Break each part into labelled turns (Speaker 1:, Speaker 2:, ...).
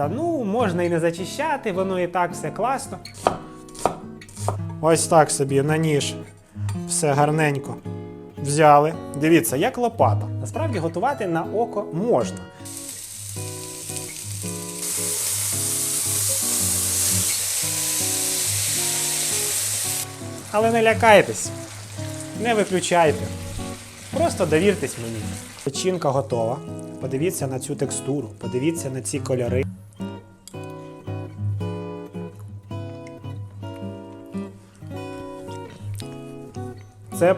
Speaker 1: та ну, можна і не зачищати, воно і так все класно. Ось так собі на ніж. Все гарненько. Взяли. Дивіться, як лопата. Насправді готувати на око можна. Але не лякайтесь, не виключайте. Просто довіртесь мені. Печінка готова. Подивіться на цю текстуру, подивіться на ці кольори. Це,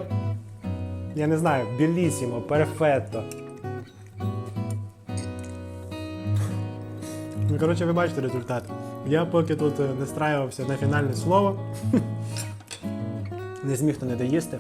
Speaker 1: я не знаю, білісімо, перфетто. Ну, коротше, ви бачите результат. Я поки тут настраювався на фінальне слово. Не зміг то не доїсти.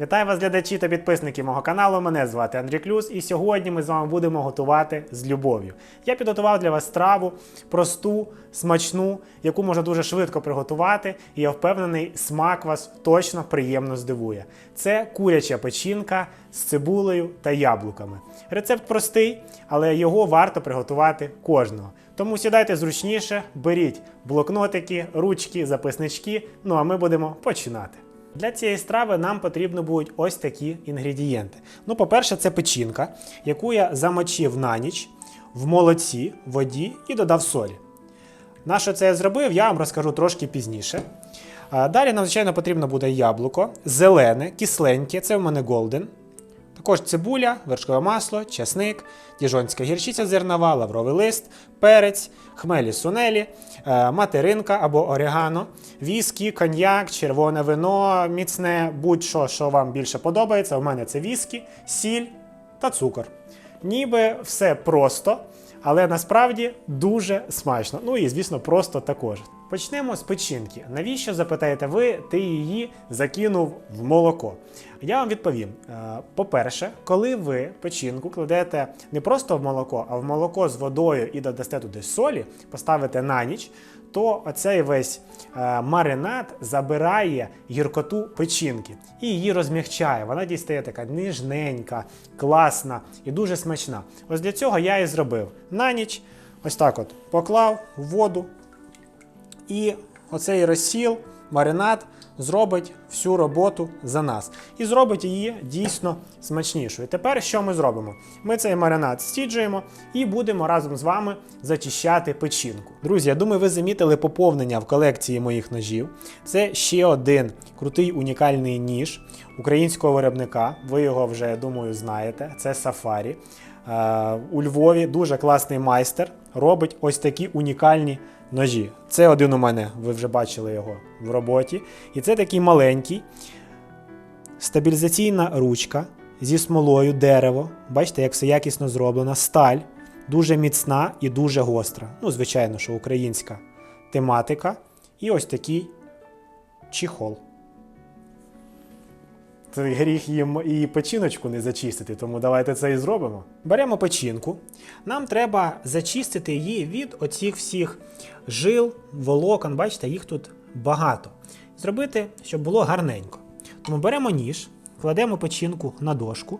Speaker 1: Вітаю вас, глядачі та підписники мого каналу. Мене звати Андрій Клюс, і сьогодні ми з вами будемо готувати з любов'ю. Я підготував для вас страву просту, смачну, яку можна дуже швидко приготувати, і я впевнений, смак вас точно приємно здивує. Це куряча печінка з цибулею та яблуками. Рецепт простий, але його варто приготувати кожного. Тому сідайте зручніше, беріть блокнотики, ручки, записнички. Ну а ми будемо починати. Для цієї страви нам потрібно будуть ось такі інгредієнти. Ну, по-перше, це печінка, яку я замочив на ніч в молоці, воді і додав солі. На що це я зробив, я вам розкажу трошки пізніше. Далі нам, звичайно, потрібно буде яблуко, зелене, кисленьке, це в мене голден. Також цибуля, вершкове масло, часник, діжонська гірчиця зернова, лавровий лист, перець, хмелі сунелі, материнка або орегано, віскі, коньяк, червоне вино, міцне, будь-що, що вам більше подобається. У мене це віскі, сіль та цукор. Ніби все просто, але насправді дуже смачно. Ну і, звісно, просто також. Почнемо з печінки. Навіщо запитаєте ви, ти її закинув в молоко? Я вам відповім: Е, по-перше, коли ви печінку кладете не просто в молоко, а в молоко з водою і додасте туди солі, поставите на ніч, то оцей весь е, маринад забирає гіркоту печінки і її розмягчає. Вона дістає така ніжненька, класна і дуже смачна. Ось для цього я і зробив на ніч. Ось так от поклав воду, і оцей розсіл, маринад зробить всю роботу за нас і зробить її дійсно смачнішою. Тепер що ми зробимо? Ми цей маринад стіджуємо і будемо разом з вами зачищати печінку. Друзі, я думаю, ви замітили поповнення в колекції моїх ножів. Це ще один крутий унікальний ніж українського виробника. Ви його вже, я думаю, знаєте. Це Safari. Е, У Львові дуже класний майстер робить ось такі унікальні ножі. Це один у мене, ви вже бачили його в роботі. І це такий маленький стабілізаційна ручка зі смолою, дерево. Бачите, як все якісно зроблено. Сталь, дуже міцна і дуже гостра. Ну, звичайно, що українська тематика. І ось такий чехол. Гріх їм і печіночку не зачистити, тому давайте це і зробимо. Беремо печінку. Нам треба зачистити її від оцих всіх жил, волокон. Бачите, їх тут багато. Зробити, щоб було гарненько. Тому беремо ніж, кладемо печінку на дошку.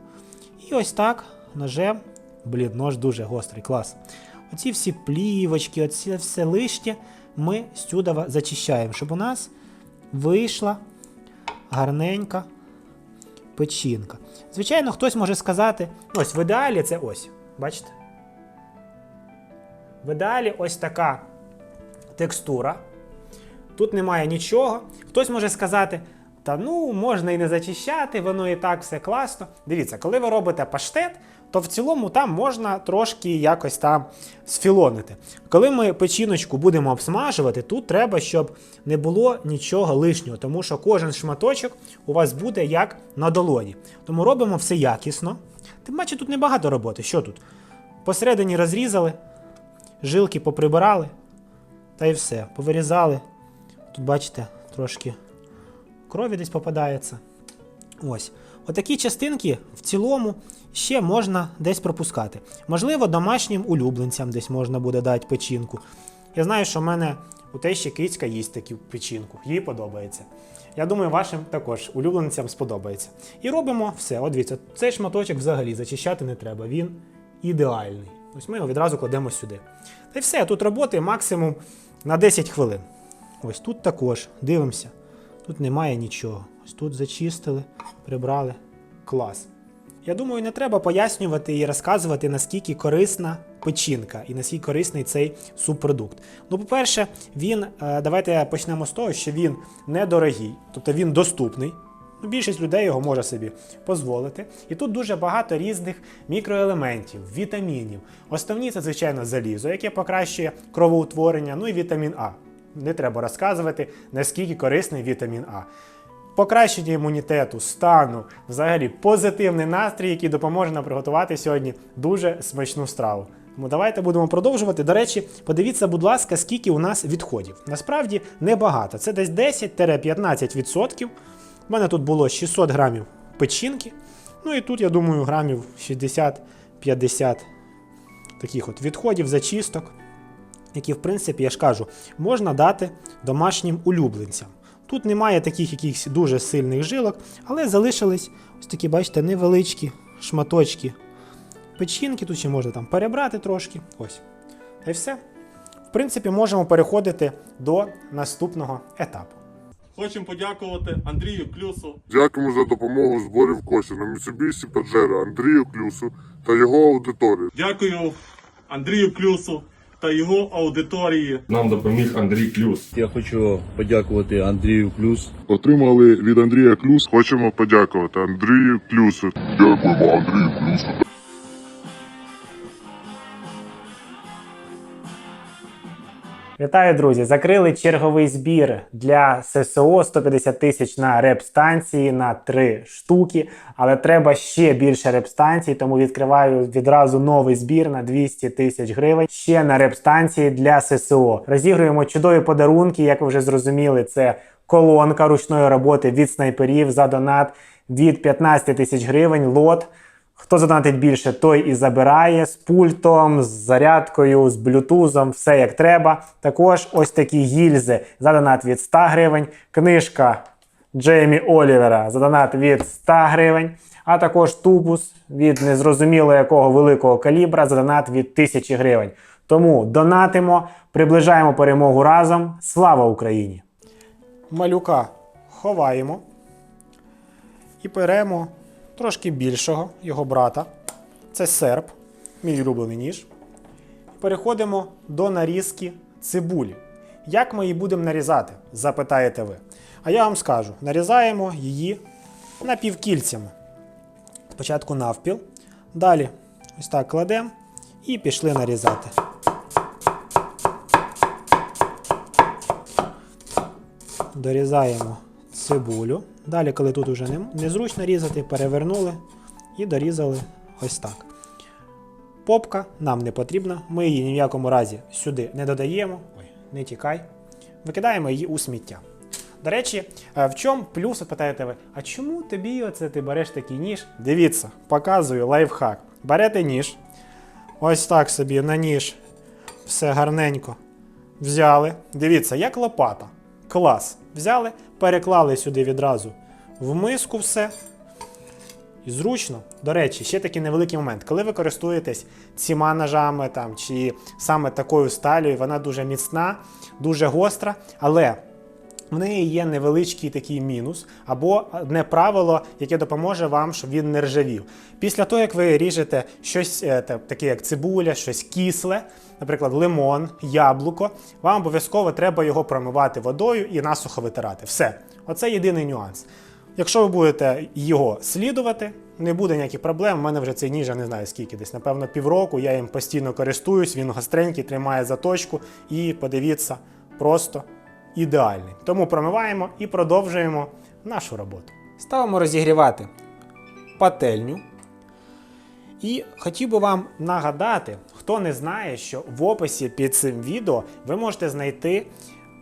Speaker 1: І ось так ножем. Блін, нож дуже гострий, клас. Оці всі плівочки, оці все лишнє ми сюди зачищаємо, щоб у нас вийшла гарненька печінка. Звичайно, хтось може сказати, ось в ідеалі це ось. Бачите? В ідеалі ось така текстура. Тут немає нічого. Хтось може сказати, та ну, можна і не зачищати, воно і так все класно. Дивіться, коли ви робите паштет, то в цілому там можна трошки якось там сфілонити. Коли ми печіночку будемо обсмажувати, тут треба, щоб не було нічого лишнього, тому що кожен шматочок у вас буде як на долоні. Тому робимо все якісно. Тим паче тут небагато роботи. Що тут? Посередині розрізали, жилки поприбирали, та й все. Повирізали. Тут, бачите, трошки крові десь попадається. Ось. Отакі частинки в цілому ще можна десь пропускати. Можливо, домашнім улюбленцям десь можна буде дати печінку. Я знаю, що в мене у тещі кицька їсть таку печінку, їй подобається. Я думаю, вашим також улюбленцям сподобається. І робимо все. От дивіться, цей шматочок взагалі зачищати не треба, він ідеальний. Ось ми його відразу кладемо сюди. Та й все, тут роботи максимум на 10 хвилин. Ось тут також. Дивимося. Тут немає нічого. Ось тут зачистили, прибрали. Клас. Я думаю, не треба пояснювати і розказувати, наскільки корисна печінка і наскільки корисний цей субпродукт. Ну, по-перше, він, е, давайте почнемо з того, що він недорогий, тобто він доступний. Ну, більшість людей його може собі дозволити. І тут дуже багато різних мікроелементів, вітамінів. Основні це, звичайно, залізо, яке покращує кровоутворення, ну і вітамін А. Не треба розказувати, наскільки корисний вітамін А. Покращення імунітету, стану, взагалі позитивний настрій, який допоможе нам приготувати сьогодні дуже смачну страву. Тому давайте будемо продовжувати. До речі, подивіться, будь ласка, скільки у нас відходів. Насправді небагато. Це десь 10-15%. У мене тут було 600 грамів печінки. Ну і тут, я думаю, грамів 60-50 таких от відходів, зачисток, які, в принципі, я ж кажу, можна дати домашнім улюбленцям. Тут немає таких якихось дуже сильних жилок, але залишились ось такі, бачите, невеличкі шматочки печінки. Тут ще можна там перебрати трошки. Ось. Та й все. В принципі, можемо переходити до наступного етапу.
Speaker 2: Хочемо подякувати Андрію Клюсу,
Speaker 3: Дякуємо за допомогу у зборі коштів на Mitsubishi Pajero Андрію Клюсу та його аудиторії.
Speaker 2: дякую Андрію Клюсу та його аудиторії.
Speaker 4: Нам допоміг Андрій Клюс.
Speaker 5: Я хочу подякувати Андрію Плюс
Speaker 3: Отримали від Андрія Клюс. Хочемо подякувати Андрію Клюсу. Дякуємо Андрію Клюсу.
Speaker 1: Вітаю, друзі! Закрили черговий збір для ССО 150 тисяч на реп-станції на три штуки. Але треба ще більше реп-станцій, тому відкриваю відразу новий збір на 200 тисяч гривень. Ще на реп-станції для ССО. Розігруємо чудові подарунки, як ви вже зрозуміли, це колонка ручної роботи від снайперів за донат від 15 тисяч гривень. Лот. Хто задонатить більше, той і забирає з пультом, з зарядкою, з блютузом, все як треба. Також ось такі гільзи за донат від 100 гривень, книжка Джеймі Олівера за донат від 100 гривень, а також тубус від незрозуміло якого великого калібра за донат від 1000 гривень. Тому донатимо, приближаємо перемогу разом. Слава Україні! Малюка ховаємо і беремо трошки більшого його брата. Це серп, мій улюблений ніж. Переходимо до нарізки цибулі. Як ми її будемо нарізати? Запитаєте ви. А я вам скажу: нарізаємо її напівкільцями. Спочатку навпіл, далі ось так кладемо і пішли нарізати. Дорізаємо цибулю. Далі, коли тут вже незручно різати, перевернули і дорізали ось так. Попка нам не потрібна, ми її ні в якому разі сюди не додаємо. Ой, не тікай. Викидаємо її у сміття. До речі, е, в чому плюс, питаєте ви, а чому тобі оце ти береш такий ніж? Дивіться, показую лайфхак. Берете ніж, ось так собі на ніж все гарненько взяли. Дивіться, як лопата. Клас. Взяли, переклали сюди відразу в миску все. І зручно. До речі, ще такий невеликий момент. Коли ви користуєтесь цими ножами там, чи саме такою сталею, вона дуже міцна, дуже гостра, але в неї є невеличкий такий мінус або одне правило, яке допоможе вам, щоб він не ржавів. Після того, як ви ріжете щось е, таке, як цибуля, щось кисле, наприклад, лимон, яблуко, вам обов'язково треба його промивати водою і насухо витирати. Все. Оце єдиний нюанс. Якщо ви будете його слідувати, не буде ніяких проблем. У мене вже цей ніж, я не знаю скільки, десь, напевно, півроку. Я їм постійно користуюсь, він гостренький, тримає заточку і подивіться, просто ідеальний. Тому промиваємо і продовжуємо нашу роботу. Ставимо розігрівати пательню. І хотів би вам нагадати, хто не знає, що в описі під цим відео ви можете знайти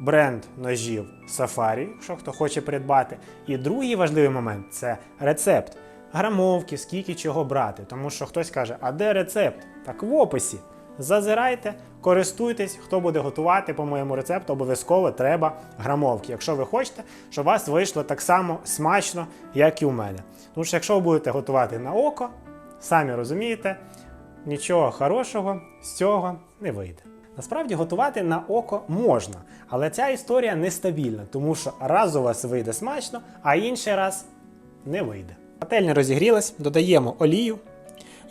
Speaker 1: бренд ножів Safari, якщо хто хоче придбати. І другий важливий момент це рецепт. Грамовки, скільки чого брати. Тому що хтось каже, а де рецепт? Так в описі. Зазирайте, користуйтесь, хто буде готувати по моєму рецепту, обов'язково треба грамовки. Якщо ви хочете, щоб у вас вийшло так само смачно, як і у мене. Тому що якщо ви будете готувати на око, самі розумієте, нічого хорошого з цього не вийде. Насправді готувати на око можна, але ця історія нестабільна, тому що раз у вас вийде смачно, а інший раз не вийде. Пательня розігрілась, додаємо олію.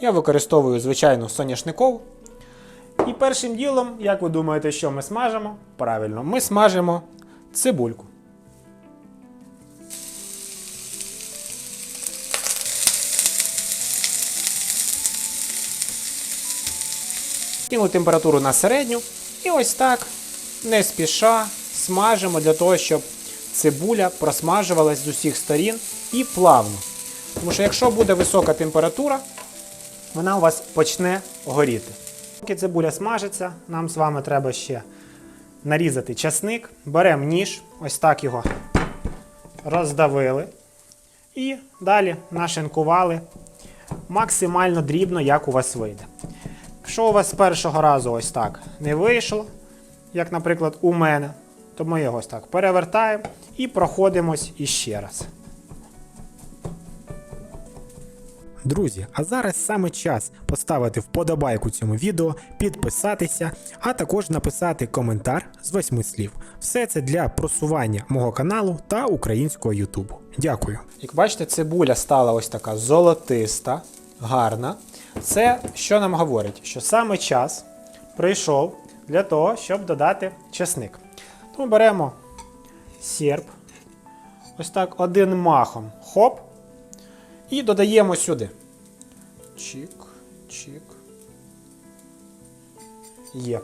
Speaker 1: Я використовую звичайну соняшникову. І першим ділом, як ви думаєте, що ми смажимо? Правильно, ми смажимо цибульку. Кинули температуру на середню. І ось так, не спіша, смажимо для того, щоб цибуля просмажувалась з усіх сторін і плавно. Тому що якщо буде висока температура, вона у вас почне горіти. Поки цибуля смажиться, нам з вами треба ще нарізати часник. Беремо ніж, ось так його роздавили. І далі нашинкували максимально дрібно, як у вас вийде. Якщо у вас з першого разу ось так не вийшло, як, наприклад, у мене, то ми його ось так перевертаємо і проходимось іще раз. Друзі, а зараз саме час поставити вподобайку цьому відео, підписатися, а також написати коментар з восьми слів. Все це для просування мого каналу та українського Ютубу. Дякую. Як бачите, цибуля стала ось така золотиста, гарна. Це що нам говорить? Що саме час прийшов для того, щоб додати чесник. Тому беремо серп, ось так один махом. Хоп. І додаємо сюди. Чик, чик. Є.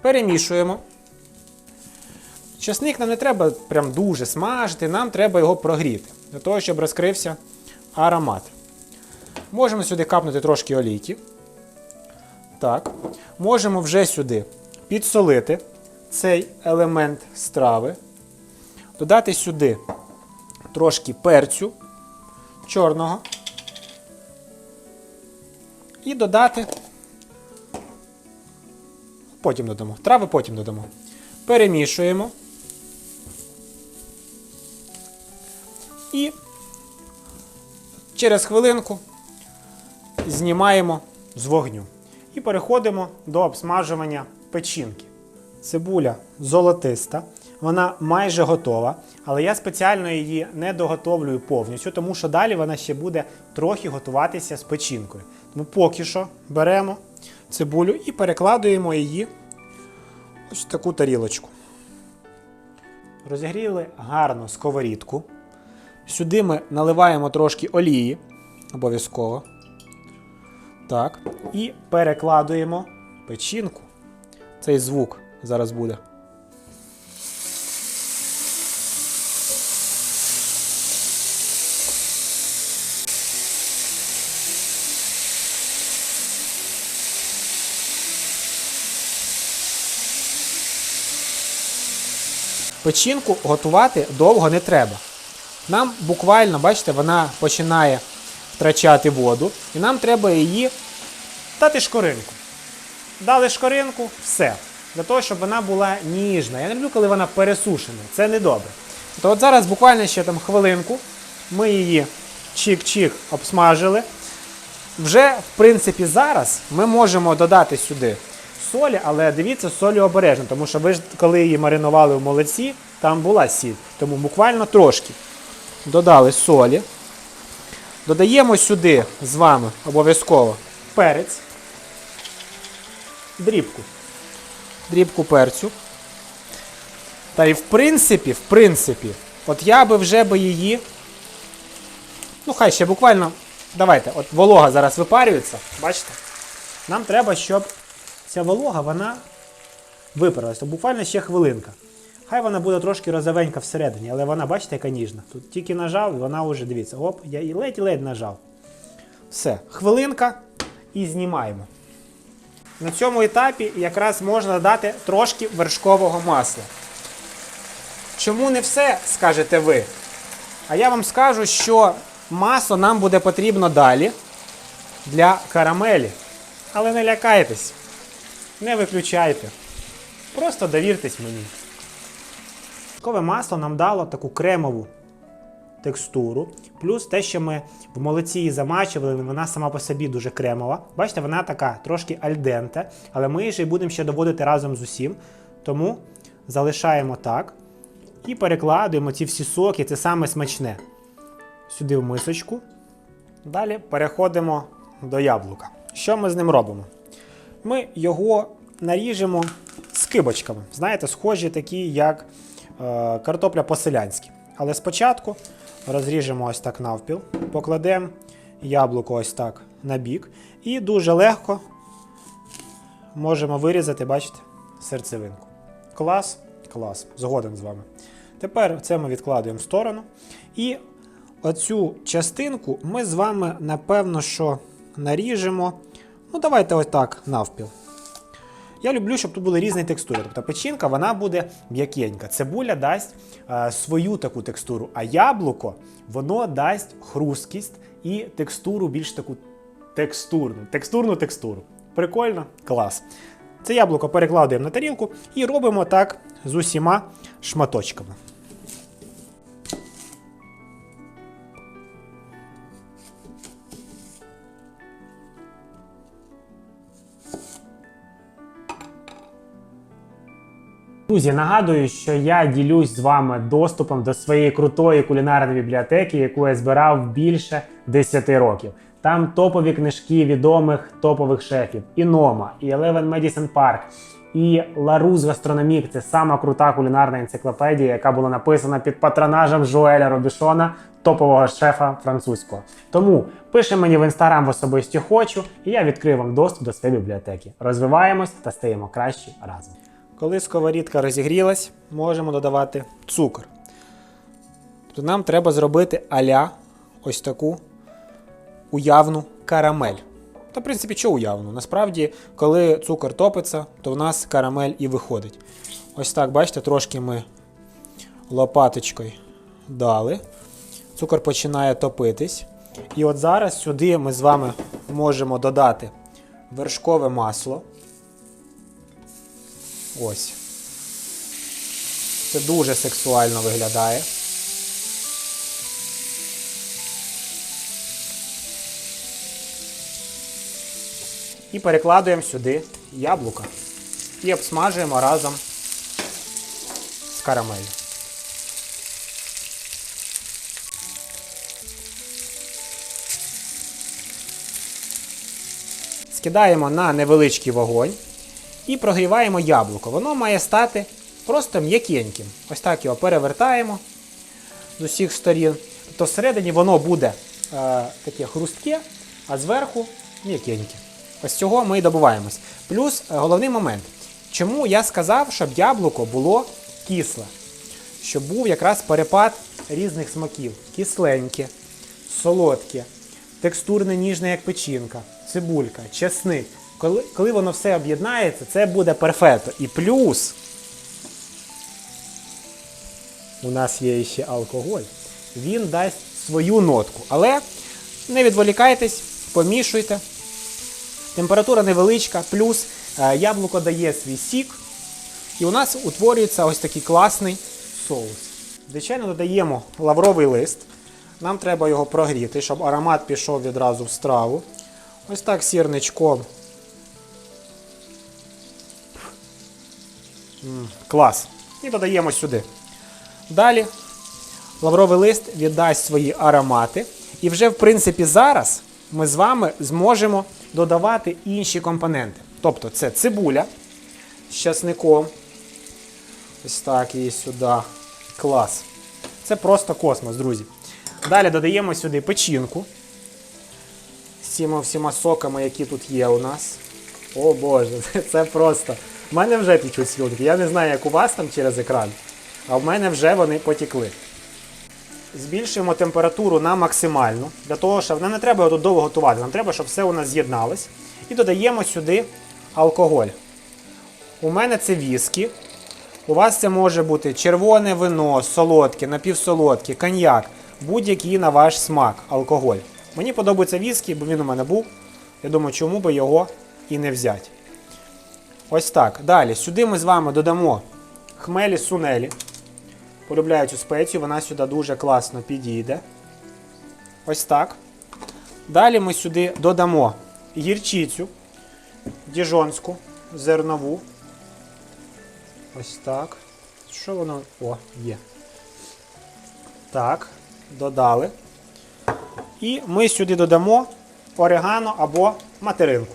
Speaker 1: Перемішуємо. Часник нам не треба прям дуже смажити, нам треба його прогріти, для того, щоб розкрився аромат. Можемо сюди капнути трошки олійки. Так. Можемо вже сюди підсолити цей елемент страви. Додати сюди трошки перцю чорного. І додати. Потім додамо. Трави потім додамо. Перемішуємо. І через хвилинку знімаємо з вогню. І переходимо до обсмажування печінки. Цибуля золотиста, вона майже готова, але я спеціально її не доготовлюю повністю, тому що далі вона ще буде трохи готуватися з печінкою. Тому поки що беремо цибулю і перекладуємо її ось в таку тарілочку. Розігріли гарно сковорідку. Сюди ми наливаємо трошки олії, обов'язково. Так. І перекладуємо печінку. Цей звук зараз буде. Печінку готувати довго не треба. Нам буквально, бачите, вона починає втрачати воду, і нам треба її дати шкоринку. Дали шкоринку, все. Для того, щоб вона була ніжна. Я не люблю, коли вона пересушена. Це не добре. То от зараз буквально ще там хвилинку ми її чик-чик обсмажили. Вже, в принципі, зараз ми можемо додати сюди солі, але дивіться, солі обережно, тому що ви ж коли її маринували в молоці, там була сіль. Тому буквально трошки додали солі. Додаємо сюди з вами обов'язково перець, дрібку. Дрібку перцю. Та і в принципі, в принципі, от я би вже би її. Ну, хай ще буквально. Давайте, от волога зараз випарюється, бачите? Нам треба, щоб ця волога вона випарилася. Буквально ще хвилинка. Хай вона буде трошки розовенька всередині, але вона, бачите, яка ніжна. Тут тільки нажав, і вона вже дивіться. Оп, я і ледь-ледь нажав. Все, хвилинка і знімаємо. На цьому етапі якраз можна додати трошки вершкового масла. Чому не все, скажете ви? А я вам скажу, що масло нам буде потрібно далі для карамелі. Але не лякайтесь, не виключайте. Просто довіртесь мені. Вершкове масло нам дало таку кремову текстуру, плюс те, що ми в молоці її замачували, вона сама по собі дуже кремова. Бачите, вона така трошки альденте, але ми її будемо ще доводити разом з усім. Тому залишаємо так і перекладуємо ці всі соки, це саме смачне. Сюди в мисочку. Далі переходимо до яблука. Що ми з ним робимо? Ми його наріжемо скибочками. Знаєте, схожі такі, як е, картопля по-селянськи. Але спочатку розріжемо ось так навпіл, покладемо яблуко ось так на бік. І дуже легко можемо вирізати, бачите, серцевинку. Клас, клас, згоден з вами. Тепер це ми відкладуємо в сторону. І оцю частинку ми з вами, напевно, що наріжемо. Ну, давайте ось так навпіл. Я люблю, щоб тут були різні текстури. Тобто печінка вона буде м'якенька. Цибуля дасть е, свою таку текстуру, а яблуко воно дасть хрусткість і текстуру більш таку текстурну. Текстурну текстуру. Прикольно? Клас. Це яблуко перекладуємо на тарілку і робимо так з усіма шматочками. Друзі, нагадую, що я ділюсь з вами доступом до своєї крутої кулінарної бібліотеки, яку я збирав більше 10 років. Там топові книжки відомих топових шефів: і Нома, і Eleven Medicine Park, і Ларус Гастрономік. Це сама крута кулінарна енциклопедія, яка була написана під патронажем Жуеля Робішона, топового шефа французького. Тому пиши мені в інстаграм в особисті хочу, і я відкрию вам доступ до своєї бібліотеки. Розвиваємось та стаємо кращі разом. Коли сковорідка розігрілась, можемо додавати цукор. Тобто нам треба зробити аля ось таку уявну карамель. Та, в принципі, що уявну? Насправді, коли цукор топиться, то в нас карамель і виходить. Ось так, бачите, трошки ми лопаточкою дали. Цукор починає топитись. І от зараз сюди ми з вами можемо додати вершкове масло. Ось. Це дуже сексуально виглядає. І перекладуємо сюди яблука. І обсмажуємо разом з карамелью. Скидаємо на невеличкий вогонь і прогріваємо яблуко. Воно має стати просто м'якеньким. Ось так його перевертаємо з усіх сторін. Тобто всередині воно буде е, таке хрустке, а зверху м'якеньке. Ось цього ми і добуваємось. Плюс е, головний момент. Чому я сказав, щоб яблуко було кисле? Щоб був якраз перепад різних смаків: кисленьке, солодке, текстурне ніжне, як печінка, цибулька, чесник. Коли, коли воно все об'єднається, це буде перфекто. І плюс у нас є ще алкоголь. Він дасть свою нотку. Але не відволікайтесь, помішуйте. Температура невеличка, плюс е, яблуко дає свій сік. І у нас утворюється ось такий класний соус. Звичайно, додаємо лавровий лист. Нам треба його прогріти, щоб аромат пішов відразу в страву. Ось так сірничком. Клас. І додаємо сюди. Далі лавровий лист віддасть свої аромати. І вже, в принципі, зараз ми з вами зможемо додавати інші компоненти. Тобто це цибуля з часником. Ось так її сюди. Клас. Це просто космос, друзі. Далі додаємо сюди печінку з цими всіма соками, які тут є у нас. О Боже, це, просто. У мене вже течуть слюнки. Я не знаю, як у вас там через екран, а в мене вже вони потекли. Збільшуємо температуру на максимальну, для того, щоб нам не треба його тут довго готувати. Нам треба, щоб все у нас з'єдналось. І додаємо сюди алкоголь. У мене це віскі. У вас це може бути червоне вино, солодке, напівсолодке, коньяк, будь-який на ваш смак алкоголь. Мені подобається віскі, бо він у мене був. Я думаю, чому би його і не взяти. Ось так. Далі. Сюди ми з вами додамо хмелі сунелі. полюбляю цю спецію, вона сюди дуже класно підійде. Ось так. Далі ми сюди додамо гірчицю діжонську, зернову. Ось так. Що воно? О, є. Так, додали. І ми сюди додамо орегано або материнку.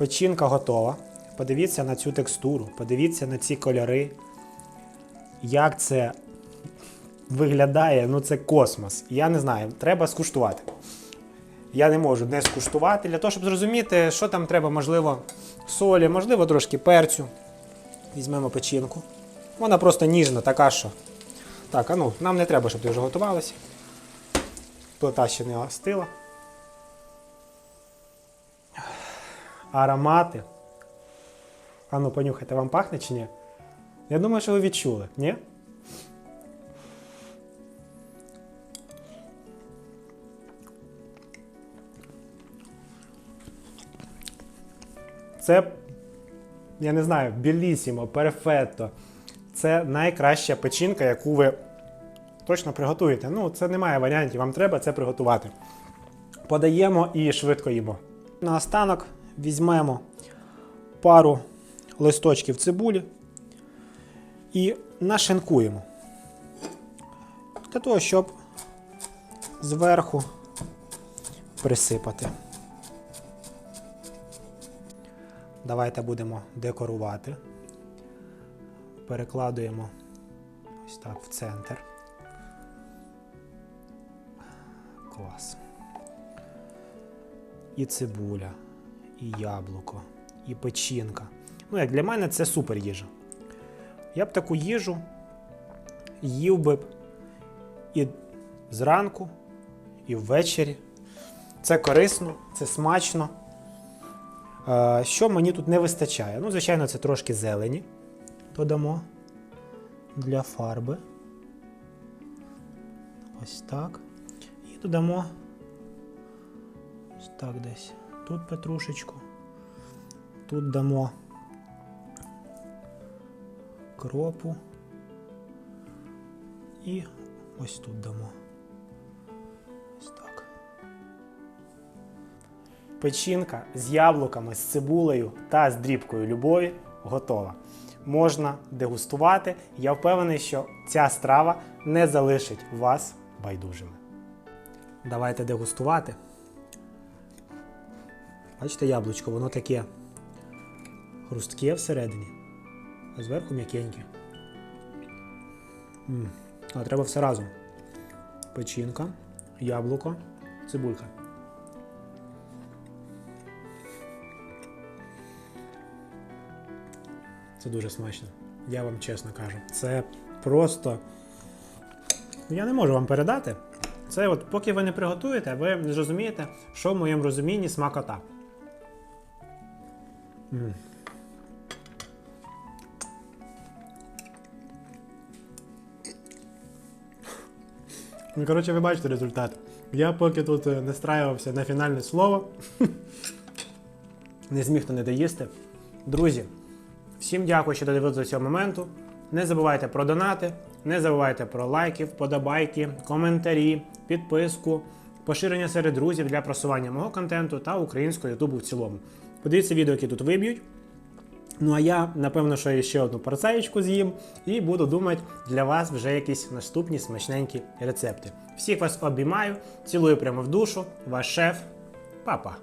Speaker 1: Печінка готова. Подивіться на цю текстуру, подивіться на ці кольори. Як це виглядає, ну це космос. Я не знаю, треба скуштувати. Я не можу не скуштувати для того, щоб зрозуміти, що там треба, можливо, солі, можливо, трошки перцю. Візьмемо печінку. Вона просто ніжна, така що. Так, а ну, нам не треба, щоб ти вже готувалася. Плита ще не остила. Аромати. А ну, понюхайте, вам пахне чи ні? Я думаю, що ви відчули, ні? Це, я не знаю, білісімо, перфетто. Це найкраща печінка, яку ви точно приготуєте. Ну, це немає варіантів, вам треба це приготувати. Подаємо і швидко їмо. Наостанок візьмемо пару листочків цибулі і нашинкуємо. Для того, щоб зверху присипати. Давайте будемо декорувати. Перекладуємо ось так в центр. Клас. І цибуля, і яблуко, і печінка. Ну, як для мене, це супер їжа. Я б таку їжу їв би і зранку, і ввечері. Це корисно, це смачно. Е, Що мені тут не вистачає? Ну, звичайно, це трошки зелені. Додамо для фарби. Ось так. І додамо ось так десь. Тут петрушечку. Тут дамо кропу. І ось тут дамо. Ось так. Печінка з яблуками, з цибулею та з дрібкою любові готова. Можна дегустувати. Я впевнений, що ця страва не залишить вас байдужими. Давайте дегустувати. Бачите, яблучко, воно таке хрустке всередині, а зверху м'якеньке. А треба все разом. Печінка, яблуко, цибулька. Це дуже смачно. Я вам чесно кажу. Це просто. Я не можу вам передати. Це от поки ви не приготуєте, ви зрозумієте, що в моєму розумінні смакота. Ну, коротше, ви бачите результат. Я поки тут е, настраювався на фінальне слово, не зміг то не доїсти. Друзі, всім дякую, що додивилися до цього моменту. Не забувайте про донати, не забувайте про лайки, вподобайки, коментарі, підписку, поширення серед друзів для просування мого контенту та українського ютубу в цілому. Подивіться відео, які тут виб'ють. Ну а я, напевно, що ще одну порцаєчку з'їм і буду думати для вас вже якісь наступні смачненькі рецепти. Всіх вас обіймаю, цілую прямо в душу, ваш шеф, папа.